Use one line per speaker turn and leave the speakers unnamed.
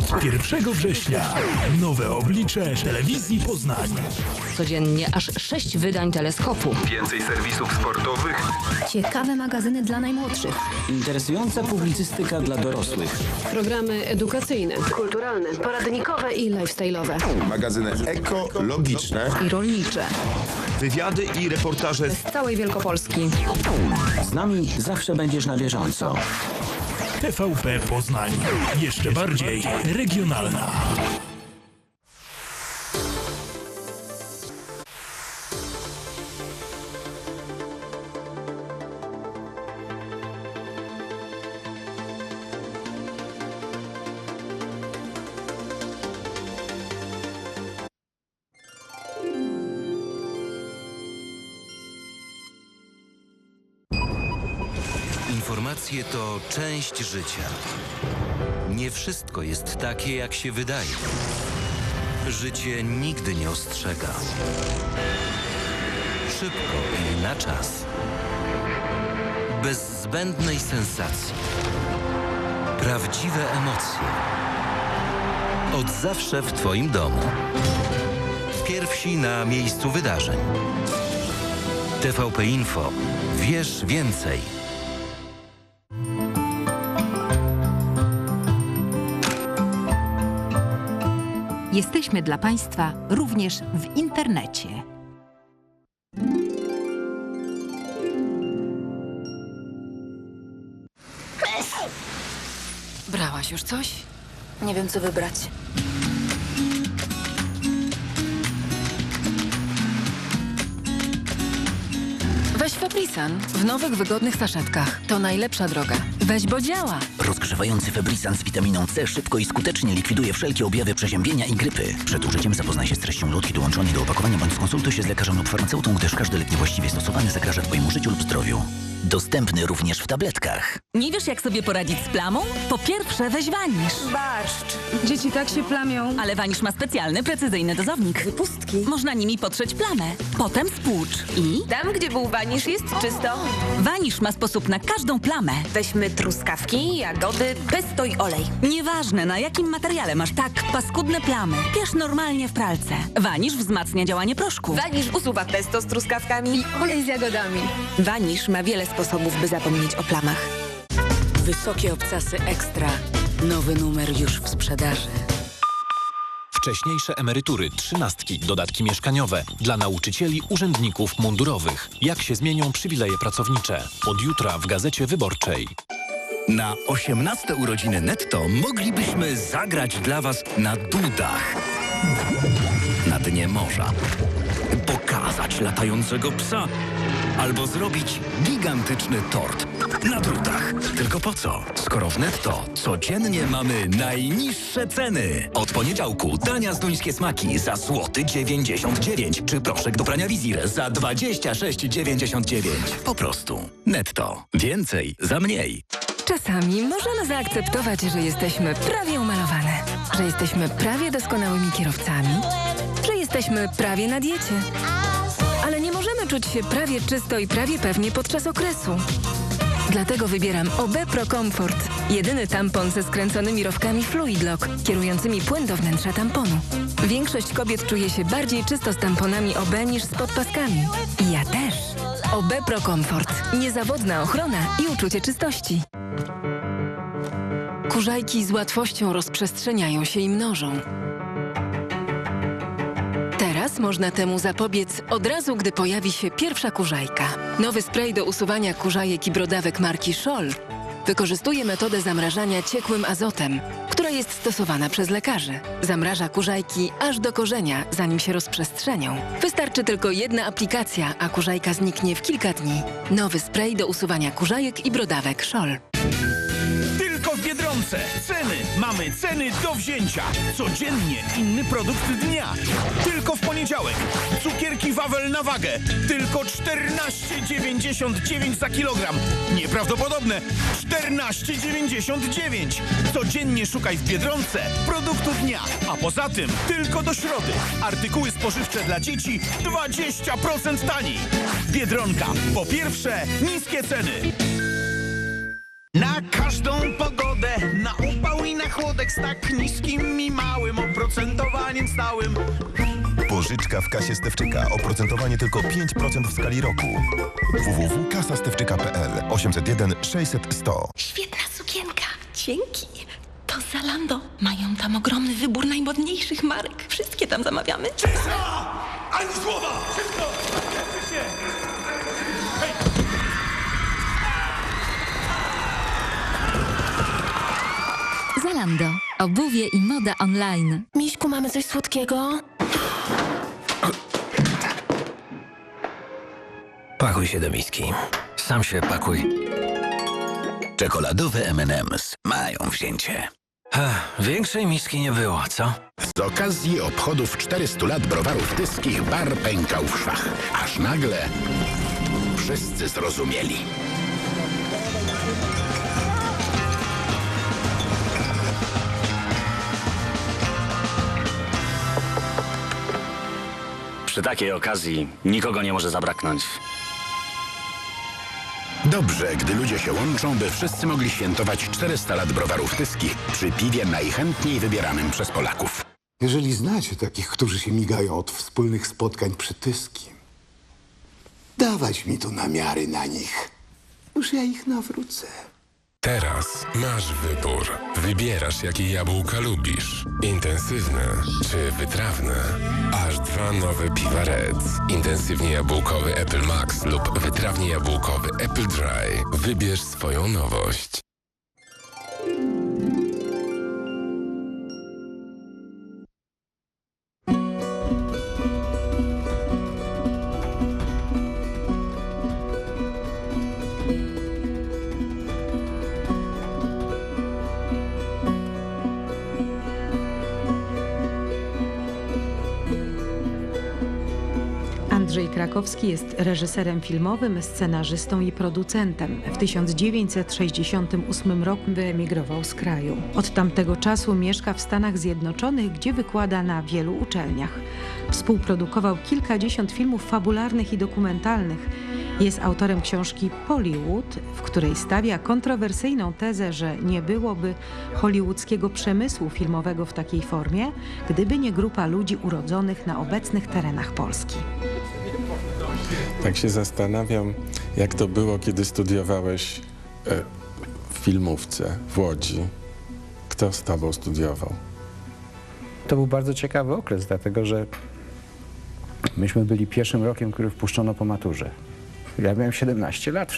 Od 1 września nowe oblicze telewizji Poznań.
Codziennie aż sześć wydań teleskopu.
Więcej serwisów sportowych,
Ciekawe magazyny dla najmłodszych.
Interesująca publicystyka dla dorosłych.
Programy edukacyjne, kulturalne, poradnikowe i lifestyle'owe.
magazyny ekologiczne.
I rolnicze.
Wywiady i reportaże
Z całej Wielkopolski.
Z nami zawsze będziesz na bieżąco.
TVP Poznań. Jeszcze bardziej regionalna.
Informacje to część życia. Nie wszystko jest takie, jak się wydaje. Życie nigdy nie ostrzega. Szybko i na czas. Bez zbędnej sensacji. Prawdziwe emocje. Od zawsze w Twoim domu. Pierwsi na miejscu wydarzeń. TVP Info. Wiesz więcej.
Jesteśmy dla Państwa również w internecie.
Brałaś już coś?
Nie wiem, co wybrać.
Weź Febrisan w nowych, wygodnych saszetkach. To najlepsza droga. Weź, bo działa.
Rozgrzewający Febrisan z witaminą C szybko i skutecznie likwiduje wszelkie objawy przeziębienia i grypy. Przed użyciem zapoznaj się z treścią lotki dołączonej do opakowania bądź skonsultuj się z lekarzem lub farmaceutą, gdyż każdy lek niewłaściwie stosowany zagraża Twojemu życiu lub zdrowiu. Dostępny również w tabletkach.
Nie wiesz, jak sobie poradzić z plamą? Po pierwsze, weź wanisz.
Dzieci tak się plamią.
Ale wanisz ma specjalny, precyzyjny dozownik.
Wypustki.
Można nimi potrzeć plamę. Potem spłucz. I?
Tam, gdzie był wanisz, jest czysto.
Wanisz ma sposób na każdą plamę.
Weźmy truskawki, jagody, pesto i olej.
Nieważne, na jakim materiale masz tak paskudne plamy. Piesz normalnie w pralce. Wanisz wzmacnia działanie proszku.
Wanisz usuwa pesto z truskawkami.
Olej z jagodami.
Wanisz ma wiele sposobów, by zapomnieć o plamach.
Wysokie obcasy ekstra. Nowy numer już w sprzedaży.
Wcześniejsze emerytury, trzynastki, dodatki mieszkaniowe dla nauczycieli, urzędników mundurowych. Jak się zmienią przywileje pracownicze? Od jutra w Gazecie Wyborczej.
Na 18 urodziny netto moglibyśmy zagrać dla Was na dudach. Na dnie morza. Pokazać latającego psa. Albo zrobić gigantyczny tort na drutach. Tylko po co? Skoro w netto codziennie mamy najniższe ceny. Od poniedziałku dania z duńskie smaki za złoty 99 czy proszek do prania wizir za 26,99. Po prostu. Netto. Więcej za mniej.
Czasami możemy zaakceptować, że jesteśmy prawie umalowane, że jesteśmy prawie doskonałymi kierowcami, że jesteśmy prawie na diecie. Ale nie możemy czuć się prawie czysto i prawie pewnie podczas okresu. Dlatego wybieram OB Pro Comfort. Jedyny tampon ze skręconymi rowkami Fluid Lock, kierującymi płyn do wnętrza tamponu. Większość kobiet czuje się bardziej czysto z tamponami OB niż z podpaskami. I ja też. OB Pro Comfort. Niezawodna ochrona i uczucie czystości. Kurzajki z łatwością rozprzestrzeniają się i mnożą. Teraz można temu zapobiec od razu, gdy pojawi się pierwsza kurzajka. Nowy spray do usuwania kurzajek i brodawek marki Scholl wykorzystuje metodę zamrażania ciekłym azotem, która jest stosowana przez lekarzy. Zamraża kurzajki aż do korzenia, zanim się rozprzestrzenią. Wystarczy tylko jedna aplikacja, a kurzajka zniknie w kilka dni. Nowy spray do usuwania kurzajek i brodawek Scholl.
Ceny. Mamy ceny do wzięcia. Codziennie inny produkt dnia. Tylko w poniedziałek. Cukierki Wawel na wagę. Tylko 14,99 za kilogram. Nieprawdopodobne. 14,99. Codziennie szukaj w Biedronce produktu dnia. A poza tym tylko do środy. Artykuły spożywcze dla dzieci 20% taniej. Biedronka. Po pierwsze, niskie ceny. Na każdą pogodę, na upał i na chłodek z tak niskim i małym oprocentowaniem stałym.
Pożyczka w kasie Stewczyka. Oprocentowanie tylko 5% w skali roku. www.kasastewczyka.pl 801 600 100
Świetna sukienka. Dzięki. To Zalando. Mają tam ogromny wybór najmodniejszych marek. Wszystkie tam zamawiamy.
Ani słowa! Szybko! się!
Zalando. Obuwie i moda online.
Miśku, mamy coś słodkiego?
Pakuj się do miski. Sam się pakuj. Czekoladowe M&M's mają wzięcie. Większej miski nie było, co?
Z okazji obchodów 400 lat browarów tyskich bar pękał w szwach. Aż nagle wszyscy zrozumieli.
Przy takiej okazji nikogo nie może zabraknąć.
Dobrze, gdy ludzie się łączą, by wszyscy mogli świętować 400 lat browarów tyskich przy piwie najchętniej wybieranym przez Polaków.
Jeżeli znacie takich, którzy się migają od wspólnych spotkań przy Tyskim, dawać mi tu namiary na nich. Już ja ich nawrócę.
Teraz masz wybór. Wybierasz, jakie jabłka lubisz. Intensywne czy wytrawne. Aż dwa nowe piwa Red. Intensywnie jabłkowy Apple Max lub wytrawnie jabłkowy Apple Dry. Wybierz swoją nowość.
Krakowski jest reżyserem filmowym, scenarzystą i producentem. W 1968 roku wyemigrował z kraju. Od tamtego czasu mieszka w Stanach Zjednoczonych, gdzie wykłada na wielu uczelniach. Współprodukował kilkadziesiąt filmów fabularnych i dokumentalnych. Jest autorem książki Pollywood, w której stawia kontrowersyjną tezę, że nie byłoby hollywoodzkiego przemysłu filmowego w takiej formie, gdyby nie grupa ludzi urodzonych na obecnych terenach Polski.
Tak się zastanawiam, jak to było, kiedy studiowałeś e, w filmówce w Łodzi. Kto z tobą studiował?
To był bardzo ciekawy okres, dlatego że myśmy byli pierwszym rokiem, który wpuszczono po maturze. Ja miałem 17 lat,